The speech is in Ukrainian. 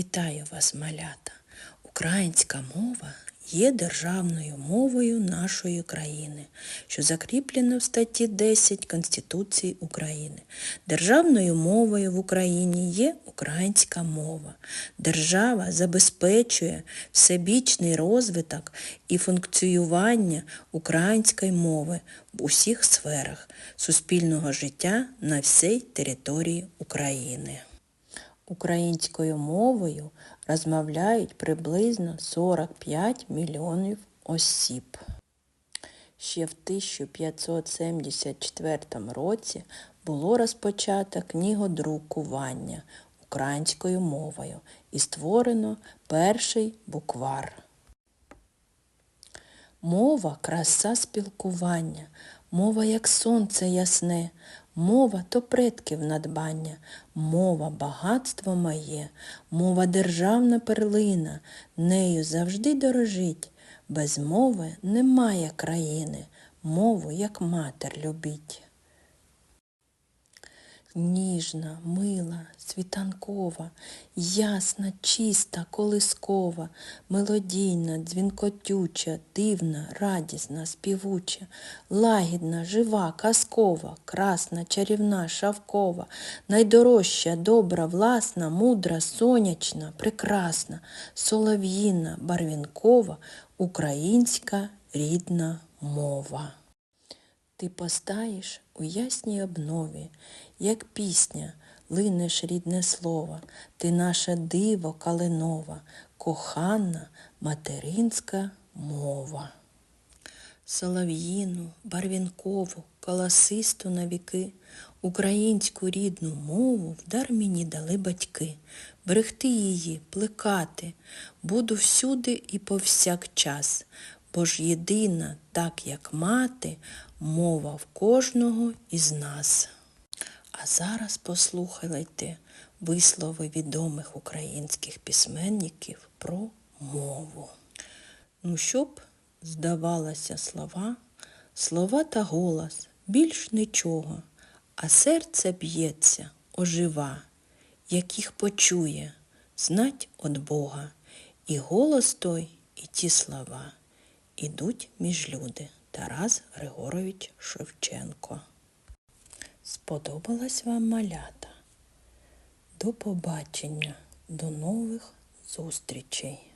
Вітаю вас, малята! Українська мова є державною мовою нашої країни, що закріплено в статті 10 Конституції України. Державною мовою в Україні є українська мова. Держава забезпечує всебічний розвиток і функціонування української мови в усіх сферах суспільного життя на всій території України. Українською мовою розмовляють приблизно 45 мільйонів осіб. Ще в 1574 році було розпочато книгодрукування українською мовою і створено перший буквар. Мова краса спілкування, мова як сонце ясне, мова то предків надбання, мова багатство моє, мова державна перлина, нею завжди дорожить. Без мови немає країни, мову як матер любіть. Ніжна, мила, світанкова, ясна, чиста, колискова, мелодійна, дзвінкотюча, дивна, радісна, співуча, лагідна, жива, казкова, красна, чарівна, шавкова, найдорожча, добра, власна, мудра, сонячна, прекрасна, солов'їна, барвінкова, українська рідна мова. Ти постаєш у ясній обнові, як пісня, линеш рідне слово, ти наше диво калинова, кохана материнська мова. Солов'їну, барвінкову, колосисту на віки, українську рідну мову вдар мені дали батьки. Берегти її, плекати, буду всюди і повсякчас, бо ж єдина, так як мати, мова в кожного із нас. А зараз послухайте вислови відомих українських письменників про мову. Ну, щоб здавалося слова, слова та голос більш нічого, а серце б'ється, ожива, яких почує, знать от Бога, і голос той, і ті слова ідуть між люди. Тарас Григорович Шевченко. Сподобалась вам малята? До побачення, до нових зустрічей!